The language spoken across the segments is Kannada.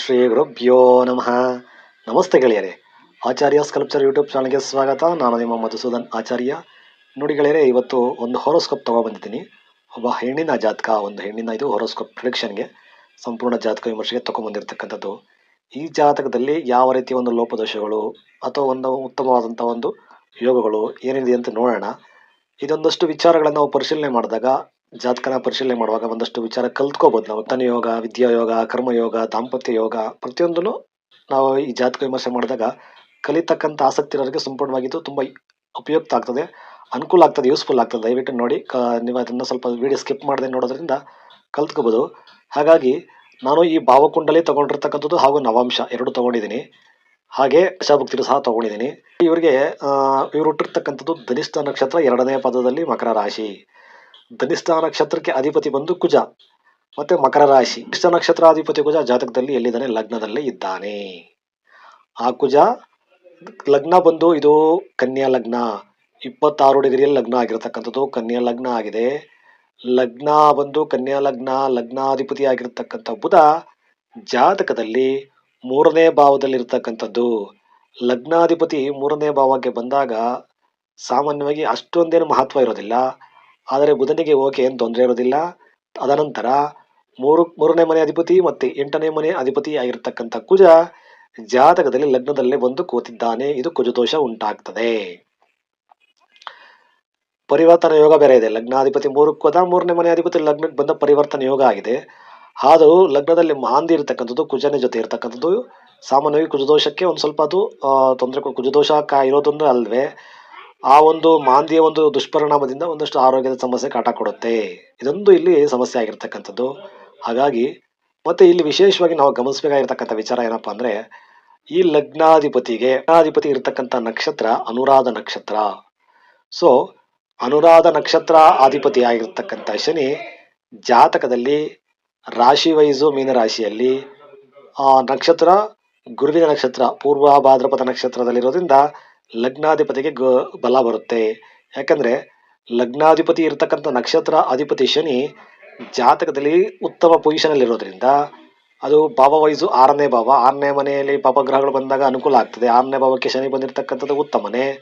ಶ್ರೀ ಗುರುಭ್ಯೋ ನಮಃ. ನಮಸ್ತೆ ಗೆಳೆಯರೆ. ಆಚಾರ್ಯ ಸ್ಕಲ್ಪ್ಚರ್ ಯೂಟ್ಯೂಬ್ ಚಾನಲ್ಗೆ ಸ್ವಾಗತ. ನಾನು ನಿಮ್ಮ ಮಧುಸೂದನ್ ಆಚಾರ್ಯ. ನೋಡಿ ಗೆಳೆಯರೆ, ಇವತ್ತು ಒಂದು ಹೊರೋಸ್ಕೋಪ್ ತೊಗೊಬಂದಿದ್ದೀನಿ ಒಬ್ಬ ಹೆಣ್ಣಿನ ಜಾತಕ, ಒಂದು ಹೆಣ್ಣಿನ ಇದು ಹೊರೋಸ್ಕೋಪ್ ಪ್ರಿಡಿಕ್ಷನ್ಗೆ ಸಂಪೂರ್ಣ ಜಾತಕ ವಿಮರ್ಶೆಗೆ ತೊಗೊಂಬಂದಿರತಕ್ಕಂಥದ್ದು. ಈ ಜಾತಕದಲ್ಲಿ ಯಾವ ರೀತಿಯ ಒಂದು ಲೋಪದೋಷಗಳು ಅಥವಾ ಒಂದು ಉತ್ತಮವಾದಂಥ ಒಂದು ಯೋಗಗಳು ಏನಿದೆ ಅಂತ ನೋಡೋಣ. ಇದೊಂದಷ್ಟು ವಿಚಾರಗಳನ್ನು ನಾವು ಪರಿಶೀಲನೆ ಮಾಡಿದಾಗ ಜಾತಕನ ಪರಿಶೀಲನೆ ಮಾಡುವಾಗ ಒಂದಷ್ಟು ವಿಚಾರ ಕಲ್ತ್ಕೋಬೋದು. ನಾವು ತನ ಯೋಗ ವಿದ್ಯಾಯೋಗ ಕರ್ಮಯೋಗ ದಾಂಪತ್ಯ ಯೋಗ ಪ್ರತಿಯೊಂದನ್ನು ನಾವು ಈ ಜಾತಕ ವಿಮರ್ಶೆ ಮಾಡಿದಾಗ ಕಲಿತಕ್ಕಂಥ ಆಸಕ್ತಿ ಇರೋರಿಗೆ ಸಂಪೂರ್ಣವಾಗಿದ್ದು ತುಂಬ ಉಪಯುಕ್ತ ಆಗ್ತದೆ. ಅನುಕೂಲ ಆಗ್ತದೆ ಯೂಸ್ಫುಲ್ ಆಗ್ತದೆ. ದಯವಿಟ್ಟು ನೋಡಿ ನೀವು ಅದನ್ನು ಸ್ವಲ್ಪ ವಿಡಿಯೋ ಸ್ಕಿಪ್ ಮಾಡದೆ ನೋಡೋದ್ರಿಂದ ಕಲ್ತ್ಕೋಬೋದು. ಹಾಗಾಗಿ ನಾನು ಈ ಭಾವಕುಂಡಲಿ ತಗೊಂಡಿರ್ತಕ್ಕಂಥದ್ದು ಹಾಗೂ ನವಾಂಶ ಎರಡು ತಗೊಂಡಿದ್ದೀನಿ. ಹಾಗೆ ದಶಾಭುಕ್ತಿರು ಸಹ ತಗೊಂಡಿದ್ದೀನಿ. ಇವರಿಗೆ ಇವರು ಹುಟ್ಟಿರ್ತಕ್ಕಂಥದ್ದು ಧನಿಷ್ಠ ನಕ್ಷತ್ರ ಎರಡನೇ ಪದದಲ್ಲಿ ಮಕರ ರಾಶಿ. ಧನಿಷ್ಠ ನಕ್ಷತ್ರಕ್ಕೆ ಅಧಿಪತಿ ಬಂದು ಕುಜ. ಮತ್ತೆ ಮಕರ ರಾಶಿ. ಇಷ್ಟ ನಕ್ಷತ್ರ ಅಧಿಪತಿ ಕುಜ ಜಾತಕದಲ್ಲಿ ಎಲ್ಲಿದ್ದಾನೆ? ಲಗ್ನದಲ್ಲಿ ಇದ್ದಾನೆ. ಆ ಕುಜ ಲಗ್ನ ಬಂದು ಇದು ಕನ್ಯಾ ಲಗ್ನ. ಇಪ್ಪತ್ತಾರು ಡಿಗ್ರಿಯಲ್ಲಿ ಲಗ್ನ ಆಗಿರತಕ್ಕಂಥದ್ದು ಕನ್ಯಾ ಲಗ್ನ ಆಗಿದೆ. ಲಗ್ನ ಬಂದು ಕನ್ಯಾ ಲಗ್ನ, ಲಗ್ನಾಧಿಪತಿ ಆಗಿರತಕ್ಕಂಥ ಬುಧ ಜಾತಕದಲ್ಲಿ ಮೂರನೇ ಭಾವದಲ್ಲಿರ್ತಕ್ಕಂಥದ್ದು. ಲಗ್ನಾಧಿಪತಿ ಮೂರನೇ ಭಾವಕ್ಕೆ ಬಂದಾಗ ಸಾಮಾನ್ಯವಾಗಿ ಅಷ್ಟೊಂದೇನು ಮಹತ್ವ ಇರೋದಿಲ್ಲ. ಆದರೆ ಬುಧನಿಗೆ ಓಕೆ ಏನು ತೊಂದರೆ ಇರೋದಿಲ್ಲ ಅದನಂತರ ಮೂರು, ಮೂರನೇ ಮನೆ ಅಧಿಪತಿ ಮತ್ತೆ ಎಂಟನೇ ಮನೆ ಅಧಿಪತಿ ಆಗಿರ್ತಕ್ಕಂಥ ಕುಜ ಜಾತಕದಲ್ಲಿ ಲಗ್ನದಲ್ಲೇ ಬಂದು ಕೂತಿದ್ದಾನೆ. ಇದು ಕುಜದೋಷ ಉಂಟಾಗ್ತದೆ. ಪರಿವರ್ತನ ಯೋಗ ಬೇರೆ ಇದೆ. ಲಗ್ನಾಧಿಪತಿ ಮೂರಕ್ಕೂ ಅದ, ಮೂರನೇ ಮನೆ ಅಧಿಪತಿ ಲಗ್ನಕ್ಕೆ ಬಂದ ಪರಿವರ್ತನ ಯೋಗ ಆಗಿದೆ. ಆದರೂ ಲಗ್ನದಲ್ಲಿ ಮಾಂದಿ ಇರತಕ್ಕಂಥದ್ದು, ಕುಜನ ಜೊತೆ ಇರತಕ್ಕಂಥದ್ದು. ಸಾಮಾನ್ಯವಾಗಿ ಕುಜದೋಷಕ್ಕೆ ಒಂದು ಸ್ವಲ್ಪ ಅದು ತೊಂದರೆ, ಕುಜದೋಷ ಇರೋದೊಂದು ಅಲ್ವೇ. ಆ ಒಂದು ಮಾಂದಿಯ ಒಂದು ದುಷ್ಪರಿಣಾಮದಿಂದ ಒಂದಷ್ಟು ಆರೋಗ್ಯದ ಸಮಸ್ಯೆ ಕಾಟ ಕೊಡುತ್ತೆ. ಇದೊಂದು ಇಲ್ಲಿ ಸಮಸ್ಯೆ ಆಗಿರ್ತಕ್ಕಂಥದ್ದು. ಹಾಗಾಗಿ ಮತ್ತೆ ಇಲ್ಲಿ ವಿಶೇಷವಾಗಿ ನಾವು ಗಮನಿಸಬೇಕಾಗಿರ್ತಕ್ಕಂಥ ವಿಚಾರ ಏನಪ್ಪಾ ಅಂದ್ರೆ, ಈ ಲಗ್ನಾಧಿಪತಿಗೆ, ಲಗ್ನಾಧಿಪತಿ ಇರತಕ್ಕಂಥ ನಕ್ಷತ್ರ ಅನುರಾಧ ನಕ್ಷತ್ರ. ಸೊ ಅನುರಾಧ ನಕ್ಷತ್ರ ಅಧಿಪತಿ ಆಗಿರ್ತಕ್ಕಂಥ ಶನಿ ಜಾತಕದಲ್ಲಿ ರಾಶಿ ವೈಸು ಆ ನಕ್ಷತ್ರ ಗುರುವಿನ ನಕ್ಷತ್ರ, ಪೂರ್ವ ಭಾದ್ರಪದ ನಕ್ಷತ್ರದಲ್ಲಿರೋದ್ರಿಂದ ಲಗ್ನಾಧಿಪತಿಗೆ ಗ ಬಲ ಬರುತ್ತೆ. ಯಾಕಂದರೆ ಲಗ್ನಾಧಿಪತಿ ಇರತಕ್ಕಂಥ ನಕ್ಷತ್ರ ಅಧಿಪತಿ ಶನಿ ಜಾತಕದಲ್ಲಿ ಉತ್ತಮ ಪೊಸಿಷನಲ್ಲಿರೋದ್ರಿಂದ ಅದು ಭಾವ ವೈಸು ಆರನೇ ಭಾವ. ಆರನೇ ಮನೆಯಲ್ಲಿ ಪಾಪಗ್ರಹಗಳು ಬಂದಾಗ ಅನುಕೂಲ ಆಗ್ತದೆ. ಆರನೇ ಭಾವಕ್ಕೆ ಶನಿ ಬಂದಿರತಕ್ಕಂಥದ್ದು ಉತ್ತಮನೇ.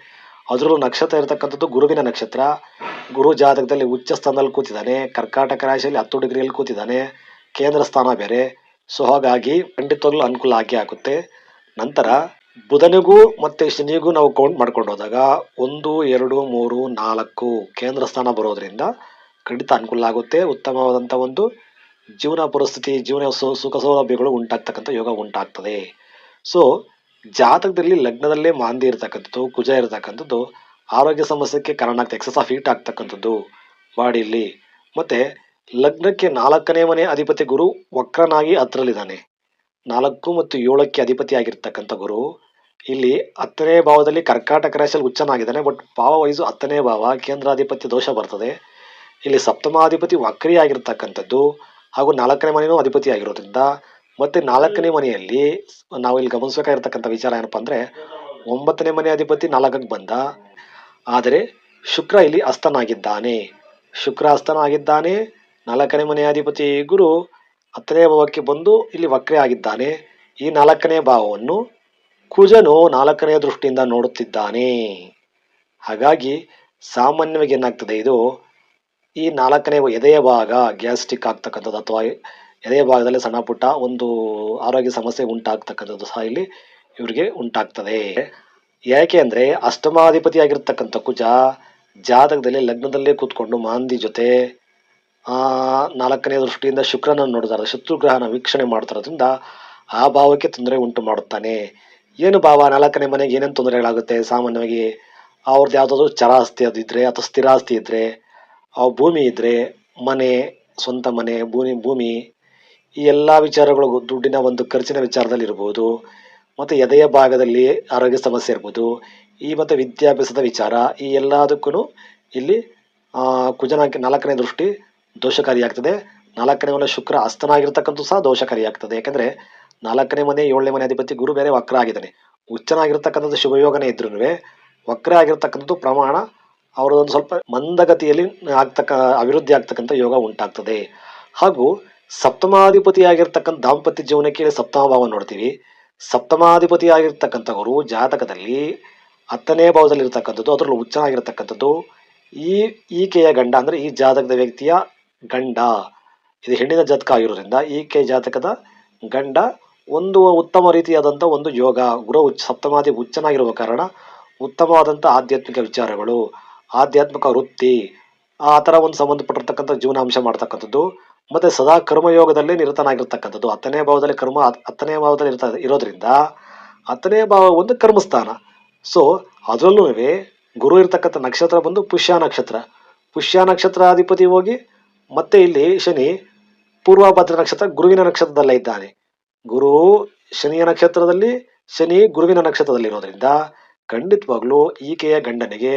ಅದರಲ್ಲೂ ನಕ್ಷತ್ರ ಇರತಕ್ಕಂಥದ್ದು ಗುರುವಿನ ನಕ್ಷತ್ರ. ಗುರು ಜಾತಕದಲ್ಲಿ ಉಚ್ಚ ಸ್ಥಾನದಲ್ಲಿ ಕೂತಿದ್ದಾನೆ. ಕರ್ಕಾಟಕ ರಾಶಿಯಲ್ಲಿ ಹತ್ತು ಡಿಗ್ರಿಯಲ್ಲಿ ಕೂತಿದ್ದಾನೆ. ಕೇಂದ್ರ ಸ್ಥಾನ ಬೇರೆ. ಸೊ ಹಾಗಾಗಿ ಖಂಡಿತವಾಗ್ಲೂ ಅನುಕೂಲ ಆಗಿ ಆಗುತ್ತೆ. ನಂತರ ಬುಧನಿಗೂ ಮತ್ತೆ ಶನಿಗೂ ನಾವು ಕೌಂಟ್ ಮಾಡ್ಕೊಂಡು ಹೋದಾಗ ಒಂದು, ಎರಡು, ಮೂರು, ನಾಲ್ಕು ಕೇಂದ್ರ ಸ್ಥಾನ ಬರೋದ್ರಿಂದ ಖಂಡಿತ ಅನುಕೂಲ ಆಗುತ್ತೆ. ಉತ್ತಮವಾದಂಥ ಒಂದು ಜೀವನ ಪರಿಸ್ಥಿತಿ, ಜೀವನ ಸುಖ ಸೌಲಭ್ಯಗಳು ಉಂಟಾಗ್ತಕ್ಕಂಥ ಯೋಗ ಉಂಟಾಗ್ತದೆ. ಸೊ ಜಾತಕದಲ್ಲಿ ಲಗ್ನದಲ್ಲೇ ಮಾಂದಿ ಇರತಕ್ಕಂಥದ್ದು, ಕುಜ ಇರತಕ್ಕಂಥದ್ದು, ಆರೋಗ್ಯ ಸಮಸ್ಯೆಗೆ ಕಾರಣ ಆಗ್ತದೆ ಎಕ್ಸಸ್ ಆಫ್ ಹೀಟ್ ಆಗ್ತಕ್ಕಂಥದ್ದು ಬಾಡಿಯಲ್ಲಿ. ಮತ್ತೆ ಲಗ್ನಕ್ಕೆ ನಾಲ್ಕನೇ ಮನೆ ಅಧಿಪತಿ ಗುರು ವಕ್ರನಾಗಿ ಹತ್ರಲ್ಲಿದ್ದಾನೆ. ನಾಲ್ಕು ಮತ್ತು ಏಳಕ್ಕೆ ಅಧಿಪತಿ ಆಗಿರ್ತಕ್ಕಂಥ ಗುರು. ಇಲ್ಲಿ ಹತ್ತನೇ ಭಾವದಲ್ಲಿ ಕರ್ಕಾಟಕ ರಾಶಿಯಲ್ಲಿ ಉಚ್ಚನಾಗಿದ್ದಾನೆ ಬಟ್ ಭಾವ ವಯಸ್ಸು ಹತ್ತನೇ ಭಾವ, ಕೇಂದ್ರಾಧಿಪತ್ಯ ದೋಷ ಬರ್ತದೆ. ಇಲ್ಲಿ ಸಪ್ತಮಾಧಿಪತಿ ವಕ್ರಿ ಆಗಿರ್ತಕ್ಕಂಥದ್ದು ಹಾಗೂ ನಾಲ್ಕನೇ ಮನೆಯೂ ಅಧಿಪತಿ ಆಗಿರೋದ್ರಿಂದ ಮತ್ತೆ ನಾಲ್ಕನೇ ಮನೆಯಲ್ಲಿ ನಾವು ಇಲ್ಲಿ ಗಮನಿಸಬೇಕಾಗಿರ್ತಕ್ಕಂಥ ವಿಚಾರ ಏನಪ್ಪ ಅಂದ್ರೆ, ಒಂಬತ್ತನೇ ಮನೆ ಅಧಿಪತಿ ನಾಲ್ಕಕ್ಕೆ ಬಂದ, ಆದರೆ ಶುಕ್ರ ಇಲ್ಲಿ ಅಸ್ತನಾಗಿದ್ದಾನೆ. ಶುಕ್ರ ಅಸ್ತನಾಗಿದ್ದಾನೆ, ನಾಲ್ಕನೇ ಮನೆ ಅಧಿಪತಿ ಗುರು ಹತ್ತನೇ ಭಾವಕ್ಕೆ ಬಂದು ಇಲ್ಲಿ ವಕ್ರೆ ಆಗಿದ್ದಾನೆ. ಈ ನಾಲ್ಕನೇ ಭಾವವನ್ನು ಕುಜನು ನಾಲ್ಕನೇ ದೃಷ್ಟಿಯಿಂದ ನೋಡುತ್ತಿದ್ದಾನೆ. ಹಾಗಾಗಿ ಸಾಮಾನ್ಯವಾಗಿ ಏನಾಗ್ತದೆ ಇದು? ಈ ನಾಲ್ಕನೇ ಎದೆಯ ಭಾಗ ಗ್ಯಾಸ್ಟ್ರಿಕ್ ಆಗ್ತಕ್ಕಂಥದ್ದು ಅಥವಾ ಎದೆಯ ಭಾಗದಲ್ಲಿ ಸಣ್ಣ ಪುಟ್ಟ ಒಂದು ಆರೋಗ್ಯ ಸಮಸ್ಯೆ ಉಂಟಾಗ್ತಕ್ಕಂಥದ್ದು ಸಹ ಇಲ್ಲಿ ಇವರಿಗೆ ಉಂಟಾಗ್ತದೆ. ಯಾಕೆ ಅಂದರೆ ಅಷ್ಟಮಾಧಿಪತಿ ಆಗಿರ್ತಕ್ಕಂಥ ಕುಜ ಜಾತಕದಲ್ಲಿ ಲಗ್ನದಲ್ಲೇ ಕೂತ್ಕೊಂಡು ಮಾಂದಿ ಜೊತೆ ನಾಲ್ಕನೇ ದೃಷ್ಟಿಯಿಂದ ಶುಕ್ರನನ್ನು ನೋಡ್ತಾರೆ ಶತ್ರುಗ್ರಹನ ವೀಕ್ಷಣೆ ಮಾಡ್ತಾರೋದ್ರಿಂದ ಆ ಭಾವಕ್ಕೆ ತೊಂದರೆ ಉಂಟು ಮಾಡುತ್ತಾನೆ. ಏನು ಭಾವ? ನಾಲ್ಕನೇ ಮನೆಗೆ ಏನೇನು ತೊಂದರೆಗಳಾಗುತ್ತೆ? ಸಾಮಾನ್ಯವಾಗಿ ಅವ್ರದ್ದು ಯಾವುದಾದ್ರೂ ಚರಾಸ್ತಿ ಅದು ಇದ್ರೆ ಅಥವಾ ಸ್ಥಿರಾಸ್ತಿ ಇದ್ರೆ, ಆ ಭೂಮಿ ಇದ್ರೆ, ಮನೆ, ಸ್ವಂತ ಮನೆ, ಭೂಮಿ ಭೂಮಿ, ಈ ಎಲ್ಲ ವಿಚಾರಗಳು ದುಡ್ಡಿನ ಒಂದು ಖರ್ಚಿನ ವಿಚಾರದಲ್ಲಿ ಇರ್ಬೋದು ಮತ್ತು ಎದೆಯ ಭಾಗದಲ್ಲಿ ಆರೋಗ್ಯ ಸಮಸ್ಯೆ ಇರ್ಬೋದು, ಈ ಮತ್ತು ವಿದ್ಯಾಭ್ಯಾಸದ ವಿಚಾರ, ಈ ಎಲ್ಲದಕ್ಕೂ ಇಲ್ಲಿ ಕುಜನ ನಾಲ್ಕನೇ ದೃಷ್ಟಿ ದೋಷಕಾರಿಯಾಗ್ತದೆ ನಾಲ್ಕನೇ ಮನೆ ಶುಕ್ರ ಅಸ್ತನಾಗಿರ್ತಕ್ಕಂಥ ಸಹ ದೋಷಕಾರಿಯಾಗ್ತದೆ ಯಾಕಂದರೆ ನಾಲ್ಕನೇ ಮನೆ, ಏಳನೇ ಮನೆ ಅಧಿಪತಿ ಗುರು ಬೇರೆ ವಕ್ರ ಆಗಿದ್ದಾನೆ. ಉಚ್ಚನಾಗಿರ್ತಕ್ಕಂಥದ್ದು ಶುಭಯೋಗನೇ ಇದ್ರೂ ವಕ್ರ ಆಗಿರ್ತಕ್ಕಂಥದ್ದು ಪ್ರಮಾಣ ಅವರದೊಂದು ಸ್ವಲ್ಪ ಮಂದಗತಿಯಲ್ಲಿ ಆಗ್ತಕ್ಕ, ಅಭಿವೃದ್ಧಿ ಆಗ್ತಕ್ಕಂಥ ಯೋಗ ಉಂಟಾಗ್ತದೆ. ಹಾಗೂ ಸಪ್ತಮಾಧಿಪತಿಯಾಗಿರ್ತಕ್ಕಂಥ ದಾಂಪತ್ಯ ಜೀವನಕ್ಕೆ ಸಪ್ತಮ ಭಾವ ನೋಡ್ತೀವಿ. ಸಪ್ತಮಾಧಿಪತಿಯಾಗಿರ್ತಕ್ಕಂಥ ಗುರು ಜಾತಕದಲ್ಲಿ ಹತ್ತನೇ ಭಾವದಲ್ಲಿರ್ತಕ್ಕಂಥದ್ದು, ಅದರಲ್ಲೂ ಉಚ್ಚನಾಗಿರ್ತಕ್ಕಂಥದ್ದು ಈ ಈಕೆಯ ಗಂಡ ಅಂದ್ರೆ ಈ ಜಾತಕದ ವ್ಯಕ್ತಿಯ ಗಂಡ, ಇದು ಹೆಣ್ಣಿನ ಜಾತಕ ಆಗಿರೋದ್ರಿಂದ ಈಕೆ ಜಾತಕದ ಗಂಡ ಒಂದು ಉತ್ತಮ ರೀತಿಯಾದಂಥ ಒಂದು ಯೋಗ, ಗುರು ಉಚ್ಚ ಸಪ್ತಮಾದಿ ಉಚ್ಚನಾಗಿರುವ ಕಾರಣ ಉತ್ತಮವಾದಂಥ ಆಧ್ಯಾತ್ಮಿಕ ವಿಚಾರಗಳು, ಆಧ್ಯಾತ್ಮಿಕ ವೃತ್ತಿ, ಆ ಥರ ಒಂದು ಸಂಬಂಧಪಟ್ಟಿರ್ತಕ್ಕಂಥ ಜೀವನಾಂಶ ಮಾಡ್ತಕ್ಕಂಥದ್ದು, ಮತ್ತೆ ಸದಾ ಕರ್ಮಯೋಗದಲ್ಲಿ ನಿರತನಾಗಿರ್ತಕ್ಕಂಥದ್ದು. ಹತ್ತನೇ ಭಾವದಲ್ಲಿ ಕರ್ಮ ಹತ್- ಹತ್ತನೇ ಭಾವದಲ್ಲಿ ಇರ್ತ, ಇರೋದ್ರಿಂದ ಹತ್ತನೇ ಭಾವ ಒಂದು ಕರ್ಮಸ್ಥಾನ. ಸೊ ಅದರಲ್ಲೂ ಗುರು ಇರ್ತಕ್ಕಂಥ ನಕ್ಷತ್ರ ಬಂದು ಪುಷ್ಯ ನಕ್ಷತ್ರ. ಪುಷ್ಯ ನಕ್ಷತ್ರಾಧಿಪತಿ ಹೋಗಿ ಮತ್ತೆ ಇಲ್ಲಿ ಶನಿ ಪೂರ್ವಭದ್ರ ನಕ್ಷತ್ರ ಗುರುವಿನ ನಕ್ಷತ್ರದಲ್ಲೇ ಇದ್ದಾನೆ. ಗುರು ಶನಿಯ ನಕ್ಷತ್ರದಲ್ಲಿ, ಶನಿ ಗುರುವಿನ ನಕ್ಷತ್ರದಲ್ಲಿ ಇರೋದ್ರಿಂದ ಖಂಡಿತವಾಗ್ಲೂ ಈಕೆಯ ಗಂಡನಿಗೆ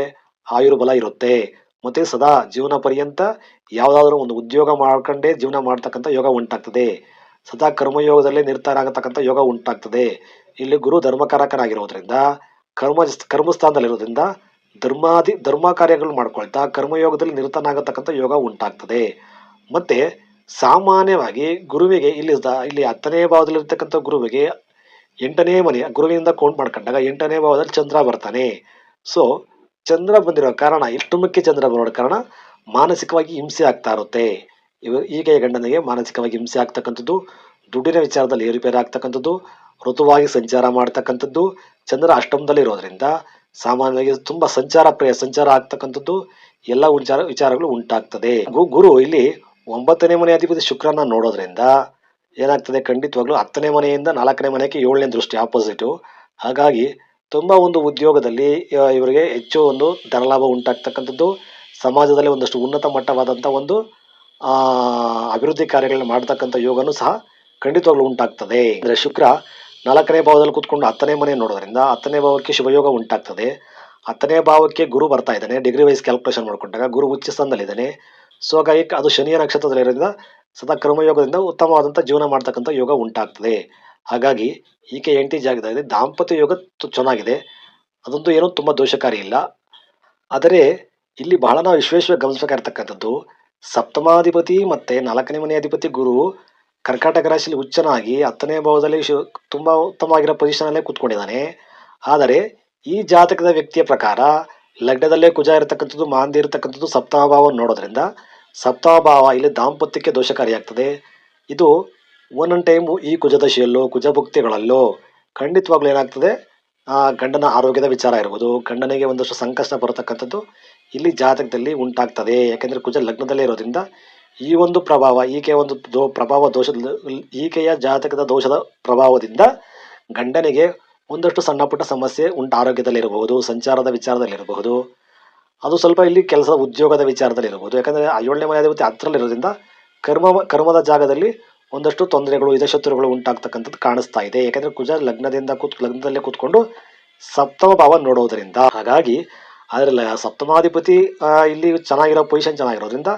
ಆಯುರ್ಬಲ ಇರುತ್ತೆ. ಮತ್ತೆ ಸದಾ ಜೀವನ ಪರ್ಯಂತ ಯಾವುದಾದ್ರೂ ಒಂದು ಉದ್ಯೋಗ ಮಾಡ್ಕೊಂಡೇ ಜೀವನ ಮಾಡ್ತಕ್ಕಂಥ ಯೋಗ ಉಂಟಾಗ್ತದೆ. ಸದಾ ಕರ್ಮಯೋಗದಲ್ಲೇ ನಿರತರಾಗತಕ್ಕಂಥ ಯೋಗ ಉಂಟಾಗ್ತದೆ. ಇಲ್ಲಿ ಗುರು ಧರ್ಮಕಾರಕನಾಗಿರೋದ್ರಿಂದ ಕರ್ಮ ಕರ್ಮಸ್ಥಾನದಲ್ಲಿರೋದ್ರಿಂದ ಧರ್ಮಾದಿ ಧರ್ಮ ಕಾರ್ಯಗಳು ಮಾಡ್ಕೊಳ್ತಾ ಕರ್ಮಯೋಗದಲ್ಲಿ ನಿರತನಾಗತಕ್ಕಂಥ ಯೋಗ ಉಂಟಾಗ್ತದೆ. ಮತ್ತೆ ಸಾಮಾನ್ಯವಾಗಿ ಗುರುವಿಗೆ ಇಲ್ಲಿ ಇಲ್ಲಿ ಹತ್ತನೇ ಭಾವದಲ್ಲಿರ್ತಕ್ಕಂಥ ಗುರುವಿಗೆ ಎಂಟನೇ ಮನೆ ಗುರುವಿನಿಂದ ಕೌಂಟ್ ಮಾಡ್ಕೊಂಡಾಗ ಎಂಟನೇ ಭಾವದಲ್ಲಿ ಚಂದ್ರ ಬರ್ತಾನೆ. ಸೊ ಚಂದ್ರ ಬಂದಿರೋ ಕಾರಣ ಇಷ್ಟು ಮುಖ್ಯ ಚಂದ್ರ ಬರೋ ಕಾರಣ ಮಾನಸಿಕವಾಗಿ ಹಿಂಸೆ ಆಗ್ತಾ ಇರುತ್ತೆ. ಇವ ಈಗ ಗಂಡನಿಗೆ ಮಾನಸಿಕವಾಗಿ ಹಿಂಸೆ ಆಗ್ತಕ್ಕಂಥದ್ದು, ದುಡ್ಡಿನ ವಿಚಾರದಲ್ಲಿ ಏರುಪೇರು ಆಗ್ತಕ್ಕಂಥದ್ದು ಋತುವಾಗಿ ಸಂಚಾರ ಮಾಡ್ತಕ್ಕಂಥದ್ದು, ಚಂದ್ರ ಅಷ್ಟಮದಲ್ಲಿ ಇರೋದ್ರಿಂದ ಸಾಮಾನ್ಯವಾಗಿ ತುಂಬಾ ಸಂಚಾರ ಪ್ರಿಯ, ಸಂಚಾರ ಆಗ್ತಕ್ಕಂಥದ್ದು ಎಲ್ಲ ವಿಚಾರ, ವಿಚಾರಗಳು ಉಂಟಾಗ್ತದೆ. ಗುರು ಇಲ್ಲಿ ಒಂಬತ್ತನೇ ಮನೆ ಅಧಿಪತಿ ಶುಕ್ರನ ನೋಡೋದ್ರಿಂದ ಏನಾಗ್ತದೆ? ಖಂಡಿತವಾಗ್ಲೂ ಹತ್ತನೇ ಮನೆಯಿಂದ ನಾಲ್ಕನೇ ಮನೆಗೆ ಏಳನೇ ದೃಷ್ಟಿ ಆಪೋಸಿಟ್ ಹಾಗಾಗಿ ತುಂಬಾ ಒಂದು ಉದ್ಯೋಗದಲ್ಲಿ ಇವರಿಗೆ ಹೆಚ್ಚು ಒಂದು ಧನಲಾಭ ಉಂಟಾಗ್ತಕ್ಕಂಥದ್ದು. ಸಮಾಜದಲ್ಲಿ ಒಂದಷ್ಟು ಉನ್ನತ ಮಟ್ಟವಾದಂಥ ಒಂದು ಅಭಿವೃದ್ಧಿ ಕಾರ್ಯಗಳನ್ನ ಮಾಡ್ತಕ್ಕಂಥ ಯೋಗನೂ ಸಹ ಖಂಡಿತವಾಗ್ಲೂ ಉಂಟಾಗ್ತದೆ. ಅಂದ್ರೆ ಶುಕ್ರ ನಾಲ್ಕನೇ ಭಾವದಲ್ಲಿ ಕೂತ್ಕೊಂಡು ಹತ್ತನೇ ಮನೆ ನೋಡೋದ್ರಿಂದ ಹತ್ತನೇ ಭಾವಕ್ಕೆ ಶುಭಯೋಗ ಉಂಟಾಗ್ತದೆ. ಹತ್ತನೇ ಭಾವಕ್ಕೆ ಗುರು ಬರ್ತಾ ಇದ್ದಾನೆ. ಡಿಗ್ರಿ ವೈಸ್ ಕ್ಯಾಲ್ಕುಲೇಷನ್ ಮಾಡ್ಕೊಂಡಾಗ ಗುರು ಉಚ್ಚ ಸ್ಥಾನದಲ್ಲಿದ್ದಾನೆ ಸೊ ಹಾಗಾಗಿ ಅದು ಶನಿಯ ನಕ್ಷತ್ರದಲ್ಲಿರೋದ್ರಿಂದ ಸದಾ ಕರ್ಮಯೋಗದಿಂದ ಉತ್ತಮವಾದಂಥ ಜೀವನ ಮಾಡ್ತಕ್ಕಂಥ ಯೋಗ ಉಂಟಾಗ್ತದೆ. ಹಾಗಾಗಿ ಈಕೆ ಎಂಟಿ ಜಾಗದಲ್ಲಿ ದಾಂಪತ್ಯ ಯೋಗ ಚೆನ್ನಾಗಿದೆ. ಅದೊಂದು ಏನೂ ತುಂಬ ದೋಷಕಾರಿ ಇಲ್ಲ. ಆದರೆ ಇಲ್ಲಿ ಬಹಳ ನಾವು ವಿಶ್ವೇಶ್ವರ ಗಮನಿಸಬೇಕಾಗಿರ್ತಕ್ಕಂಥದ್ದು. ಸಪ್ತಮಾಧಿಪತಿ ಮತ್ತು ನಾಲ್ಕನೇ ಮನೆ ಅಧಿಪತಿ ಗುರು ಕರ್ಕಾಟಕ ರಾಶಿಯಲ್ಲಿ ಉಚ್ಚನಾಗಿ ಹತ್ತನೇ ಭಾವದಲ್ಲಿ ಶು, ತುಂಬ ಉತ್ತಮವಾಗಿರೋ ಪೊಸಿಷನಲ್ಲೇ ಕೂತ್ಕೊಂಡಿದ್ದಾನೆ. ಆದರೆ ಈ ಜಾತಕದ ವ್ಯಕ್ತಿಯ ಪ್ರಕಾರ ಲಗ್ನದಲ್ಲೇ ಕುಜ ಇರತಕ್ಕಂಥದ್ದು ಮಾಂದಿ ಇರತಕ್ಕಂಥದ್ದು ಸಪ್ತಮ ಭಾವ ನೋಡೋದ್ರಿಂದ ಸಪ್ತಮ ಭಾವ ಇಲ್ಲಿ ದಾಂಪತ್ಯಕ್ಕೆ ದೋಷಕಾರಿಯಾಗ್ತದೆ. ಇದು ಒಂದೊಂದು ಟೈಮು ಈ ಕುಜದಶಿಯಲ್ಲೋ ಕುಜಭುಕ್ತಿಗಳಲ್ಲೋ ಖಂಡಿತವಾಗ್ಲೂ ಏನಾಗ್ತದೆ? ಗಂಡನ ಆರೋಗ್ಯದ ವಿಚಾರ ಇರ್ಬೋದು, ಗಂಡನಿಗೆ ಒಂದಷ್ಟು ಸಂಕಷ್ಟ ಬರತಕ್ಕಂಥದ್ದು ಇಲ್ಲಿ ಜಾತಕದಲ್ಲಿ ಉಂಟಾಗ್ತದೆ. ಯಾಕೆಂದರೆ ಕುಜ ಲಗ್ನದಲ್ಲೇ ಇರೋದ್ರಿಂದ ಈ ಒಂದು ಪ್ರಭಾವ, ಈಕೆಯ ಒಂದು ದೋ, ಪ್ರಭಾವ ದೋಷದ, ಈಕೆಯ ಜಾತಕದ ದೋಷದ ಪ್ರಭಾವದಿಂದ ಗಂಡನಿಗೆ ಒಂದಷ್ಟು ಸಣ್ಣ ಪುಟ್ಟ ಸಮಸ್ಯೆ ಉಂಟು ಆರೋಗ್ಯದಲ್ಲಿರಬಹುದು, ಸಂಚಾರದ ವಿಚಾರದಲ್ಲಿರಬಹುದು. ಅದು ಸ್ವಲ್ಪ ಇಲ್ಲಿ ಕೆಲಸ ಉದ್ಯೋಗದ ವಿಚಾರದಲ್ಲಿ ಇರಬಹುದು ಯಾಕಂದ್ರೆ ಏಳನೇ ಮನೆ ಅಧಿಪತಿ ಹತ್ತರಲ್ಲಿರೋದ್ರಿಂದ ಕರ್ಮ, ಕರ್ಮದ ಜಾಗದಲ್ಲಿ ಒಂದಷ್ಟು ತೊಂದರೆಗಳು ಇದಶತ್ರುಗಳು ಉಂಟಾಗ್ತಕ್ಕಂಥದ್ದು ಕಾಣಿಸ್ತಾ ಇದೆ. ಯಾಕಂದ್ರೆ ಕುಜ ಲಗ್ನದಿಂದ ಕೂತ್, ಲಗ್ನದಲ್ಲೇ ಕೂತ್ಕೊಂಡು ಸಪ್ತಮ ಭಾವ ನೋಡೋದರಿಂದ. ಹಾಗಾಗಿ, ಅದರಲ್ಲಿ ಸಪ್ತಮಾಧಿಪತಿ ಇಲ್ಲಿ ಚೆನ್ನಾಗಿರೋ ಪೊಸಿಷನ್ ಚೆನ್ನಾಗಿರೋದ್ರಿಂದ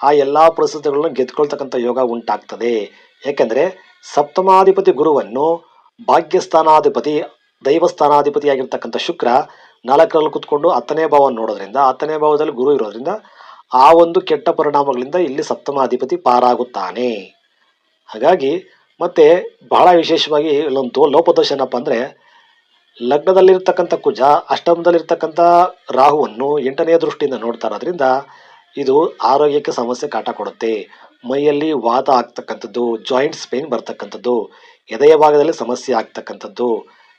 ಆ ಎಲ್ಲ ಪರಿಸ್ಥಿತಿಗಳನ್ನು ಗೆದ್ಕೊಳ್ತಕ್ಕಂಥ ಯೋಗ ಉಂಟಾಗ್ತದೆ. ಏಕೆಂದರೆ ಸಪ್ತಮಾಧಿಪತಿ ಗುರುವನ್ನು ಭಾಗ್ಯಸ್ಥಾನಾಧಿಪತಿ, ದೈವಸ್ಥಾನಾಧಿಪತಿಯಾಗಿರ್ತಕ್ಕಂಥ ಶುಕ್ರ ನಾಲ್ಕರಲ್ಲಿ ಕುತ್ಕೊಂಡು ಹತ್ತನೇ ಭಾವವನ್ನು ನೋಡೋದ್ರಿಂದ, ಹತ್ತನೇ ಭಾವದಲ್ಲಿ ಗುರು ಇರೋದ್ರಿಂದ ಆ ಒಂದು ಕೆಟ್ಟ ಪರಿಣಾಮಗಳಿಂದ ಇಲ್ಲಿ ಸಪ್ತಮಾಧಿಪತಿ ಪಾರಾಗುತ್ತಾನೆ. ಹಾಗಾಗಿ ಮತ್ತೆ ಬಹಳ ವಿಶೇಷವಾಗಿ ಇಲ್ಲೊಂದು ಲೋಪದೋಷ ಏನಪ್ಪ ಅಂದರೆ ಲಗ್ನದಲ್ಲಿರ್ತಕ್ಕಂಥ ಕುಜ, ಅಷ್ಟಮದಲ್ಲಿರ್ತಕ್ಕಂಥ ರಾಹುವನ್ನು ಎಂಟನೆಯ ದೃಷ್ಟಿಯಿಂದ ನೋಡ್ತಾ ಇರೋದ್ರಿಂದ ಇದು ಆರೋಗ್ಯಕ್ಕೆ ಸಮಸ್ಯೆ ಕಾಟ ಕೊಡುತ್ತೆ. ಮೈಯಲ್ಲಿ ವಾತ ಆಗ್ತಕ್ಕಂಥದ್ದು ಜಾಯಿಂಟ್ಸ್ ಪೇನ್ ಬರ್ತಕ್ಕಂಥದ್ದು, ಎದೆಯ ಭಾಗದಲ್ಲಿ ಸಮಸ್ಯೆ ಆಗ್ತಕ್ಕಂಥದ್ದು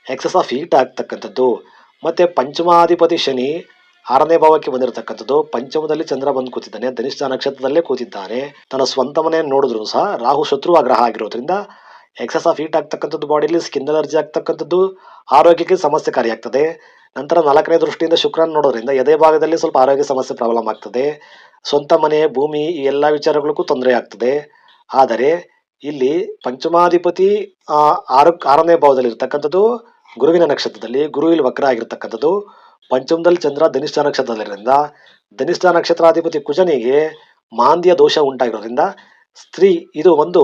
ಎಕ್ಸಸ್ ಆಫ್ ಹೀಟ್ ಆಗ್ತಕ್ಕಂಥದ್ದು, ಮತ್ತು ಪಂಚಮಾಧಿಪತಿ ಶನಿ ಆರನೇ ಭಾವಕ್ಕೆ ಬಂದಿರತಕ್ಕಂಥದ್ದು, ಪಂಚಮದಲ್ಲಿ ಚಂದ್ರ ಬಂದು ಕೂತಿದ್ದಾನೆ, ಧನಿಷ್ಠ ನಕ್ಷತ್ರದಲ್ಲೇ ಕೂತಿದ್ದಾನೆ. ತನ್ನ ಸ್ವಂತ ಮನೆಯನ್ನು ನೋಡಿದ್ರು ಸಹ ರಾಹು ಶತ್ರು ಗ್ರಹ ಆಗಿರೋದ್ರಿಂದ ಎಕ್ಸಸ್ ಆಫ್ ಹೀಟ್ ಆಗ್ತಕ್ಕಂಥದ್ದು ಬಾಡಿಲಿ ಸ್ಕಿನ್ ಅಲರ್ಜಿ ಆಗ್ತಕ್ಕಂಥದ್ದು ಆರೋಗ್ಯಕ್ಕೆ ಸಮಸ್ಯೆಕಾರಿಯಾಗ್ತದೆ. ನಂತರ ನಾಲ್ಕನೇ ದೃಷ್ಟಿಯಿಂದ ಶುಕ್ರನ ನೋಡೋದ್ರಿಂದ ಎದೆ ಭಾಗದಲ್ಲಿ ಸ್ವಲ್ಪ ಆರೋಗ್ಯ ಸಮಸ್ಯೆ ಪ್ರಾಬ್ಲಮ್ ಆಗ್ತದೆ. ಸ್ವಂತ ಮನೆ, ಭೂಮಿ ಈ ಎಲ್ಲ ವಿಚಾರಗಳಿಗೂ ತೊಂದರೆ ಆಗ್ತದೆ. ಆದರೆ ಇಲ್ಲಿ ಪಂಚಮಾಧಿಪತಿ ಆರು, ಆರನೇ ಭಾವದಲ್ಲಿ ಇರ್ತಕ್ಕಂಥದ್ದು ಗುರುವಿನ ನಕ್ಷತ್ರದಲ್ಲಿ, ಗುರು ಇಲ್ಲಿ ವಕ್ರ ಆಗಿರ್ತಕ್ಕಂಥದ್ದು ಪಂಚಮದಲ್ಲಿ ಚಂದ್ರ ಧನಿಷ್ಠ ನಕ್ಷತ್ರದಲ್ಲಿರೋದ್ರಿಂದ ಧನಿಷ್ಠ ನಕ್ಷತ್ರಾಧಿಪತಿ ಕುಜನಿಗೆ ಮಾಂದ್ಯ ದೋಷ ಉಂಟಾಗಿರೋದ್ರಿಂದ ಸ್ತ್ರೀ, ಇದು ಒಂದು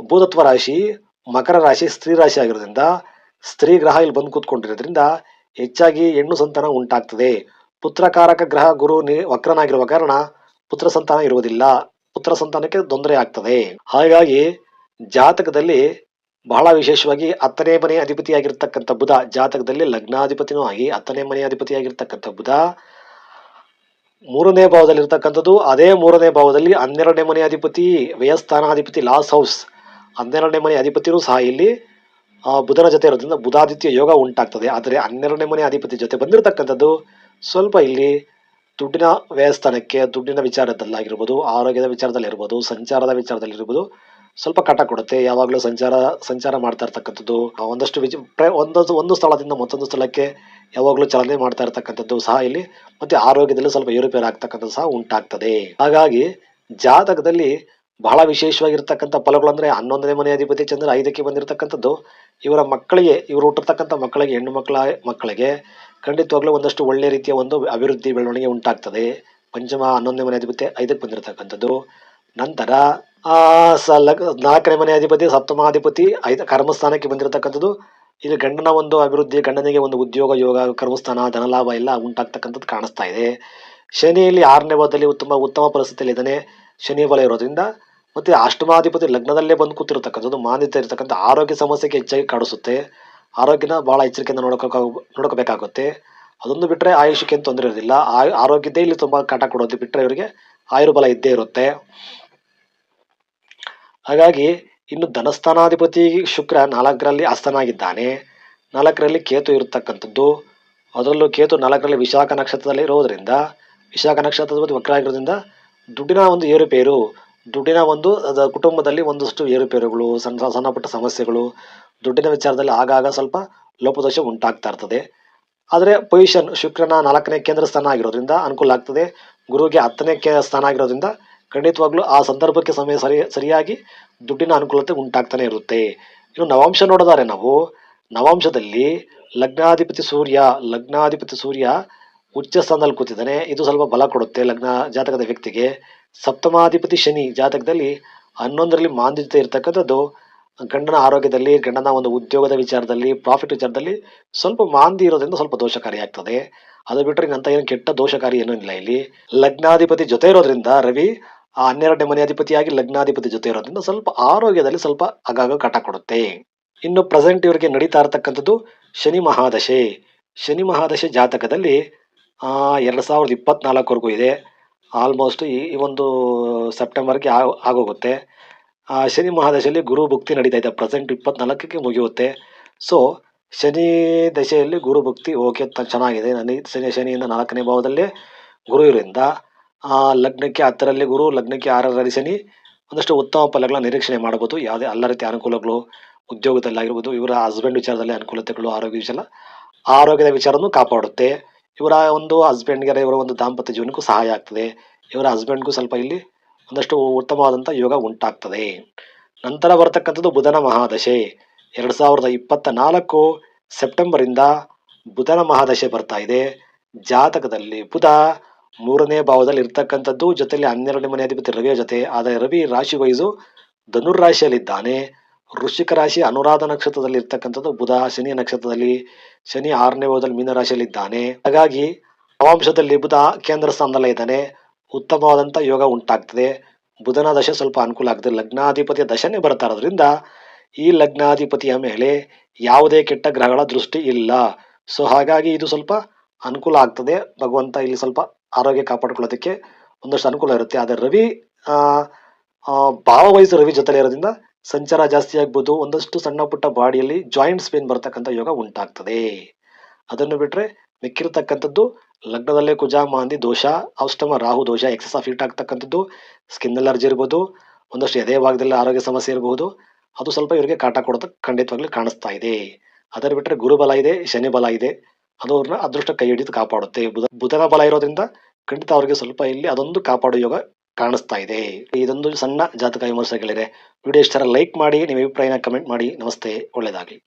ಭೂತತ್ವ ರಾಶಿ, ಮಕರ ರಾಶಿ, ಸ್ತ್ರೀ ರಾಶಿ ಆಗಿರೋದ್ರಿಂದ ಸ್ತ್ರೀ ಗ್ರಹ ಇಲ್ಲಿ ಬಂದು ಕೂತ್ಕೊಂಡಿರೋದ್ರಿಂದ ಹೆಚ್ಚಾಗಿ ಹೆಣ್ಣು ಸಂತಾನ ಉಂಟಾಗ್ತದೆ. ಪುತ್ರಕಾರಕ ಗ್ರಹ ಗುರು ವಕ್ರನಾಗಿರುವ ಕಾರಣ ಪುತ್ರ ಸಂತಾನ ಇರುವುದಿಲ್ಲ. ಪುತ್ರ ಸಂತಾನಕ್ಕೆ ತೊಂದರೆ ಆಗ್ತದೆ. ಹಾಗಾಗಿ ಜಾತಕದಲ್ಲಿ ಬಹಳ ವಿಶೇಷವಾಗಿ ಹತ್ತನೇ ಮನೆ ಅಧಿಪತಿಯಾಗಿರ್ತಕ್ಕಂಥ ಬುಧ, ಜಾತಕದಲ್ಲಿ ಲಗ್ನಾಧಿಪತಿನೂ ಆಗಿ ಹತ್ತನೇ ಮನೆ ಅಧಿಪತಿಯಾಗಿರ್ತಕ್ಕಂಥ ಬುಧ, ಮೂರನೇ ಭಾವದಲ್ಲಿರ್ತಕ್ಕಂಥದ್ದು, ಅದೇ ಮೂರನೇ ಭಾವದಲ್ಲಿ ಹನ್ನೆರಡನೇ ಮನೆ ಅಧಿಪತಿ, ವ್ಯಯಸ್ಥಾನಾಧಿಪತಿ, ಲಾಸ್ ಹೌಸ್. ಹನ್ನೆರಡನೇ ಮನೆ ಅಧಿಪತಿನೂ ಸಹ ಇಲ್ಲಿ ಬುಧನ ಜೊತೆ ಇರೋದ್ರಿಂದ ಬುಧಾದಿತ್ಯ ಯೋಗ ಉಂಟಾಗ್ತದೆ. ಆದರೆ ಹನ್ನೆರಡನೇ ಮನೆ ಅಧಿಪತಿ ಜೊತೆ ಬಂದಿರತಕ್ಕಂಥದ್ದು ಸ್ವಲ್ಪ ಇಲ್ಲಿ ದುಡ್ಡಿನ ವ್ಯಯಸ್ಥಾನಕ್ಕೆ, ದುಡ್ಡಿನ ವಿಚಾರದಲ್ಲಾಗಿರ್ಬೋದು, ಆರೋಗ್ಯದ ವಿಚಾರದಲ್ಲಿರ್ಬೋದು, ಸಂಚಾರದ ವಿಚಾರದಲ್ಲಿರ್ಬೋದು ಸ್ವಲ್ಪ ಕಟ ಕೊಡುತ್ತೆ. ಯಾವಾಗಲೂ ಸಂಚಾರ ಸಂಚಾರ ಮಾಡ್ತಾ ಇರ್ತಕ್ಕಂಥದ್ದು, ಒಂದಷ್ಟು ವಿಚ ಒಂದೊಂದು, ಒಂದು ಸ್ಥಳದಿಂದ ಮತ್ತೊಂದು ಸ್ಥಳಕ್ಕೆ ಯಾವಾಗಲೂ ಚಲನೆ ಮಾಡ್ತಾ ಇರ್ತಕ್ಕಂಥದ್ದು ಸಹ ಇಲ್ಲಿ, ಮತ್ತೆ ಆರೋಗ್ಯದಲ್ಲಿ ಸ್ವಲ್ಪ ಏರುಪೇರು ಆಗ್ತಕ್ಕಂಥದ್ದು ಸಹ ಉಂಟಾಗ್ತದೆ. ಹಾಗಾಗಿ ಜಾತಕದಲ್ಲಿ ಬಹಳ ವಿಶೇಷವಾಗಿರ್ತಕ್ಕಂಥ ಫಲಗಳು ಅಂದ್ರೆ ಹನ್ನೊಂದನೇ ಮನೆ ಅಧಿಪತಿ ಚಂದ್ರ ಐದಕ್ಕೆ ಬಂದಿರತಕ್ಕಂಥದ್ದು. ಇವರ ಮಕ್ಕಳಿಗೆ, ಇವರು ಹುಟ್ಟಿರ್ತಕ್ಕಂಥ ಮಕ್ಕಳಿಗೆ, ಹೆಣ್ಣು ಮಕ್ಕಳ ಮಕ್ಕಳಿಗೆ ಖಂಡಿತವಾಗ್ಲೂ ಒಂದಷ್ಟು ಒಳ್ಳೆಯ ರೀತಿಯ ಒಂದು ಅಭಿವೃದ್ಧಿ ಬೆಳವಣಿಗೆ ಉಂಟಾಗ್ತದೆ. ಪಂಚಮ, ಹನ್ನೊಂದನೇ ಮನೆ ಅಧಿಪತಿ ಐದಕ್ಕೆ ಬಂದಿರತಕ್ಕಂಥದ್ದು. ನಂತರ ಸ ನಾಲ್ಕನೇ ಮನೆ ಅಧಿಪತಿ ಸಪ್ತಮಾಧಿಪತಿ ಐದು ಕರ್ಮಸ್ಥಾನಕ್ಕೆ ಬಂದಿರತಕ್ಕಂಥದ್ದು. ಇಲ್ಲಿ ಗಂಡನ ಒಂದು ಅಭಿವೃದ್ಧಿ, ಗಂಡನಿಗೆ ಒಂದು ಉದ್ಯೋಗ, ಯೋಗ, ಕರ್ಮಸ್ಥಾನ, ಧನಲಾಭ ಎಲ್ಲ ಉಂಟಾಗ್ತಕ್ಕಂಥದ್ದು ಕಾಣಿಸ್ತಾ ಇದೆ. ಶನಿಯಲ್ಲಿ ಆರನೇ ಭಾವದಲ್ಲಿ ಉತ್ತಮ ಉತ್ತಮ ಪರಿಸ್ಥಿತಿಯಲ್ಲಿ ಇದ್ದಾನೆ ಶನಿ ಬಲ ಇರೋದ್ರಿಂದ ಮತ್ತೆ ಅಷ್ಟಮಾಧಿಪತಿ ಲಗ್ನದಲ್ಲೇ ಬಂದು ಕೂತಿರ್ತಕ್ಕಂಥದ್ದು, ಮಾನ್ಯತೆ ಇರತಕ್ಕಂಥ ಆರೋಗ್ಯ ಸಮಸ್ಯೆಗೆ ಹೆಚ್ಚಾಗಿ ಕಾಡಿಸುತ್ತೆ. ಆರೋಗ್ಯನ ಬಹಳ ಎಚ್ಚರಿಕೆಯಿಂದ ನೋಡಕ ನೋಡ್ಕೋಬೇಕಾಗುತ್ತೆ. ಅದೊಂದು ಬಿಟ್ಟರೆ ಆಯುಷ್ಯಕ್ಕೆ ಏನು ತೊಂದರೆ ಇರೋದಿಲ್ಲ. ಆಯು ಆರೋಗ್ಯದೇ ಇಲ್ಲಿ ತುಂಬ ಕಾಟ ಕೊಡೋದು ಬಿಟ್ಟರೆ ಇವರಿಗೆ ಆಯುರ್ಬಲ ಇದ್ದೇ ಇರುತ್ತೆ. ಹಾಗಾಗಿ ಇನ್ನು ಧನಸ್ಥಾನಾಧಿಪತಿ ಶುಕ್ರ ನಾಲ್ಕರಲ್ಲಿ ಅಸ್ತನಾಗಿದ್ದಾನೆ ನಾಲ್ಕರಲ್ಲಿ ಕೇತು ಇರತಕ್ಕಂಥದ್ದು. ಅದರಲ್ಲೂ ಕೇತು ನಾಲ್ಕರಲ್ಲಿ ವಿಶಾಖ ನಕ್ಷತ್ರದಲ್ಲಿ ಇರೋದ್ರಿಂದ, ವಿಶಾಖ ನಕ್ಷತ್ರದ ವಕ್ರ ಆಗಿರೋದ್ರಿಂದ ದುಡ್ಡಿನ ಒಂದು ಏರುಪೇರು. ದುಡ್ಡಿನ ಒಂದು ಕುಟುಂಬದಲ್ಲಿ ಒಂದಷ್ಟು ಏರುಪೇರುಗಳು, ಸಣ್ಣ ಸಣ್ಣ ಪುಟ್ಟ ಸಮಸ್ಯೆಗಳು, ದುಡ್ಡಿನ ವಿಚಾರದಲ್ಲಿ ಆಗಾಗ ಸ್ವಲ್ಪ ಲೋಪದೋಷ ಉಂಟಾಗ್ತಾ ಇರ್ತದೆ. ಆದರೆ ಪೊಸಿಷನ್ ಶುಕ್ರನ ನಾಲ್ಕನೇ ಕೇಂದ್ರ ಸ್ಥಾನ ಆಗಿರೋದ್ರಿಂದ ಅನುಕೂಲ ಆಗ್ತದೆ. ಗುರುವಿಗೆ ಹತ್ತನೇ ಕೇ, ಸ್ಥಾನ ಆಗಿರೋದ್ರಿಂದ ಖಂಡಿತವಾಗ್ಲೂ ಆ ಸಂದರ್ಭಕ್ಕೆ ಸಮಯ ಸರಿ, ಸರಿಯಾಗಿ ದುಡ್ಡಿನ ಅನುಕೂಲತೆ ಉಂಟಾಗ್ತಾನೆ ಇರುತ್ತೆ. ಇನ್ನು ನವಾಂಶ ನೋಡಿದರೆ ನಾವು, ನವಾಂಶದಲ್ಲಿ ಲಗ್ನಾಧಿಪತಿ ಸೂರ್ಯ ಲಗ್ನಾಧಿಪತಿ ಸೂರ್ಯ ಉಚ್ಚ ಸ್ಥಾನದಲ್ಲಿ ಕೂತಿದ್ದಾನೆ. ಇದು ಸ್ವಲ್ಪ ಬಲ ಕೊಡುತ್ತೆ ಲಗ್ನ ಜಾತಕದ ವ್ಯಕ್ತಿಗೆ. ಸಪ್ತಮಾಧಿಪತಿ ಶನಿ ಜಾತಕದಲ್ಲಿ ಹನ್ನೊಂದರಲ್ಲಿ ಮಾಂದ್ಯತೆ ಇರ್ತಕ್ಕಂಥದ್ದು. ಗಂಡನ ಆರೋಗ್ಯದಲ್ಲಿ, ಗಂಡನ ಒಂದು ಉದ್ಯೋಗದ ವಿಚಾರದಲ್ಲಿ ಪ್ರಾಫಿಟ್ ವಿಚಾರದಲ್ಲಿ ಸ್ವಲ್ಪ ಮಾಂದಿ ಇರೋದ್ರಿಂದ ಸ್ವಲ್ಪ ದೋಷಕಾರಿಯಾಗ್ತದೆ ಅದು ಬಿಟ್ಟರೆ ಅಂತ ಏನು ಕೆಟ್ಟ ದೋಷಕಾರಿ ಏನೂ ಇಲ್ಲ ಇಲ್ಲಿ. ಲಗ್ನಾಧಿಪತಿ ಜೊತೆ ಇರೋದ್ರಿಂದ ರವಿ, ಆ ಹನ್ನೆರಡನೇ ಮನೆ ಅಧಿಪತಿಯಾಗಿ ಲಗ್ನಾಧಿಪತಿ ಜೊತೆ ಇರೋದ್ರಿಂದ ಸ್ವಲ್ಪ ಆರೋಗ್ಯದಲ್ಲಿ ಸ್ವಲ್ಪ ಆಗಾಗ ಕಟ ಕೊಡುತ್ತೆ. ಇನ್ನು ಪ್ರೆಸೆಂಟ್ ಇವರಿಗೆ ನಡೀತಾ ಇರತಕ್ಕಂಥದ್ದು ಶನಿ ಮಹಾದಶೆ. ಶನಿ ಮಹಾದಶೆ ಜಾತಕದಲ್ಲಿ ಎರಡು ಸಾವಿರದ ಇಪ್ಪತ್ನಾಲ್ಕವರೆಗೂ ಇದೆ. ಆಲ್ಮೋಸ್ಟ್ ಈ ಈ ಒಂದು ಸೆಪ್ಟೆಂಬರ್ಗೆ ಆಗ ಆಗೋಗುತ್ತೆ. ಶನಿ ಮಹಾದಶೆಯಲ್ಲಿ ಗುರು ಭಕ್ತಿ ನಡೀತಾ ಇದೆ. ಪ್ರೆಸೆಂಟ್ ಇಪ್ಪತ್ನಾಲ್ಕಕ್ಕೆ ಮುಗಿಯುತ್ತೆ. ಸೊ ಶನಿ ದಶೆಯಲ್ಲಿ ಗುರು ಭಕ್ತಿ ಓಕೆ ಚೆನ್ನಾಗಿದೆ. ನನಗೆ ಶನಿ, ಶನಿಯಿಂದ ನಾಲ್ಕನೇ ಭಾವದಲ್ಲೇ ಗುರು ಇರೋದ್ರಿಂದ ಲಗ್ನಕ್ಕೆ ಹತ್ತರಲ್ಲಿ ಗುರು, ಲಗ್ನಕ್ಕೆ ಆರರಲ್ಲಿ ಶನಿ, ಒಂದಷ್ಟು ಉತ್ತಮ ಫಲಗಳ ನಿರೀಕ್ಷಣೆ ಮಾಡಬಹುದು ಯಾವುದೇ ಎಲ್ಲ ರೀತಿಯ ಅನುಕೂಲಗಳು, ಉದ್ಯೋಗದಲ್ಲಾಗಿರ್ಬೋದು, ಇವರ ಹಸ್ಬೆಂಡ್ ವಿಚಾರದಲ್ಲಿ ಅನುಕೂಲತೆಗಳು, ಆರೋಗ್ಯ ವಿಚಾರ, ಆರೋಗ್ಯದ ವಿಚಾರನೂ ಕಾಪಾಡುತ್ತೆ. ಇವರ ಒಂದು ಹಸ್ಬೆಂಡ್ಗೆ ಇವರ ಒಂದು ದಾಂಪತ್ಯ ಜೀವನಕ್ಕೂ ಸಹಾಯ ಆಗ್ತದೆ. ಇವರ ಹಸ್ಬೆಂಡ್ಗೂ ಸ್ವಲ್ಪ ಇಲ್ಲಿ ಒಂದಷ್ಟು ಉತ್ತಮವಾದಂಥ ಯೋಗ ಉಂಟಾಗ್ತದೆ. ನಂತರ ಬರ್ತಕ್ಕಂಥದ್ದು ಬುಧನ ಮಹಾದಶೆ. ಎರಡು ಸಾವಿರದ ಇಪ್ಪತ್ತ ನಾಲ್ಕು ಸೆಪ್ಟೆಂಬರಿಂದ ಬುಧನ ಮಹಾದಶೆ ಬರ್ತಾ ಇದೆ. ಜಾತಕದಲ್ಲಿ ಬುಧ ಮೂರನೇ ಭಾವದಲ್ಲಿ ಇರ್ತಕ್ಕಂಥದ್ದು ಜೊತೆಯಲ್ಲಿ ಹನ್ನೆರಡನೇ ಮನೆ ಅಧಿಪತಿ ರವಿಯ ಜೊತೆ. ಆದರೆ ರವಿ ರಾಶಿ ವೈಸು ಧನುರ್ ರಾಶಿಯಲ್ಲಿದ್ದಾನೆ. ವೃಶ್ಚಿಕ ರಾಶಿ ಅನುರಾಧ ನಕ್ಷತ್ರದಲ್ಲಿ ಇರ್ತಕ್ಕಂಥದ್ದು ಬುಧ, ಶನಿ ನಕ್ಷತ್ರದಲ್ಲಿ ಶನಿ ಆರನೇ ಭಾವದಲ್ಲಿ ಮೀನ ರಾಶಿಯಲ್ಲಿದ್ದಾನೆ. ಹಾಗಾಗಿ ನವಾಂಶದಲ್ಲಿ ಬುಧ ಕೇಂದ್ರ ಸ್ಥಾನದಲ್ಲೇ ಇದ್ದಾನೆ. ಉತ್ತಮವಾದಂಥ ಯೋಗ ಉಂಟಾಗ್ತದೆ. ಬುಧನ ದಶೆ ಸ್ವಲ್ಪ ಅನುಕೂಲ ಆಗ್ತದೆ. ಲಗ್ನಾಧಿಪತಿಯ ದಶನೇ ಬರ್ತಾ ಇರೋದ್ರಿಂದ ಈ ಲಗ್ನಾಧಿಪತಿಯ ಮೇಲೆ ಯಾವುದೇ ಕೆಟ್ಟ ಗ್ರಹಗಳ ದೃಷ್ಟಿ ಇಲ್ಲ. ಸೊ ಹಾಗಾಗಿ ಇದು ಸ್ವಲ್ಪ ಅನುಕೂಲ ಆಗ್ತದೆ. ಭಗವಂತ ಇಲ್ಲಿ ಸ್ವಲ್ಪ ಆರೋಗ್ಯ ಕಾಪಾಡ್ಕೊಳ್ಳೋದಕ್ಕೆ ಒಂದಷ್ಟು ಅನುಕೂಲ ಇರುತ್ತೆ. ಆದರೆ ರವಿ ಭಾವವಹಿಸಿ ರವಿ ಜೊತೆಲಿ ಇರೋದ್ರಿಂದ ಸಂಚಾರ ಜಾಸ್ತಿ ಆಗ್ಬೋದು, ಒಂದಷ್ಟು ಸಣ್ಣ ಪುಟ್ಟ ಬಾಡಿಯಲ್ಲಿ ಜಾಯಿಂಟ್ಸ್ ಪೇನ್ ಬರ್ತಕ್ಕಂಥ ಯೋಗ ಉಂಟಾಗ್ತದೆ. ಅದನ್ನು ಬಿಟ್ಟರೆ ಮಿಕ್ಕಿರತಕ್ಕಂಥದ್ದು ಲಗ್ನದಲ್ಲೇ ಕುಜ, ಮಾಂದಿ, ದೋಷ, ಅಷ್ಟಮ ರಾಹು ದೋಷ ಎಕ್ಸಸ್ ಆಫ್ ಹೀಟ್ ಆಗ್ತಕ್ಕಂಥದ್ದು ಸ್ಕಿನ್ ಅಲರ್ಜಿ ಇರ್ಬೋದು, ಒಂದಷ್ಟು ಎದೆ ಭಾಗದಲ್ಲಿ ಆರೋಗ್ಯ ಸಮಸ್ಯೆ ಇರಬಹುದು ಅದು ಸ್ವಲ್ಪ ಇವರಿಗೆ ಕಾಟ ಕೊಡೋದಕ್ಕೆ ಖಂಡಿತವಾಗ್ಲೂ ಕಾಣಿಸ್ತಾ ಇದೆ. ಅದರ ಬಿಟ್ಟರೆ ಗುರುಬಲ ಇದೆ, ಶನಿ ಬಲ ಇದೆ ಅದು ಅವ್ರನ್ನ ಅದೃಷ್ಟ ಕೈ ಹಿಡಿದು ಕಾಪಾಡುತ್ತೆ. ಬುಧ, ಬುಧನ ಬಲ ಇರೋದ್ರಿಂದ ಖಂಡಿತ ಅವರಿಗೆ ಸ್ವಲ್ಪ ಇಲ್ಲಿ ಅದೊಂದು ಕಾಪಾಡೋ ಯೋಗ ಕಾಣಿಸ್ತಾ ಇದೆ. ಇದೊಂದು ಸಣ್ಣ ಜಾತಕ ವಿಮರ್ಶೆಗಳಿದೆ. ವಿಡಿಯೋ ಇಷ್ಟ ಲೈಕ್ ಮಾಡಿ, ನಿಮ್ಮ ಅಭಿಪ್ರಾಯನ ಕಮೆಂಟ್ ಮಾಡಿ. ನಮಸ್ತೆ. ಒಳ್ಳೆಯದಾಗಲಿ.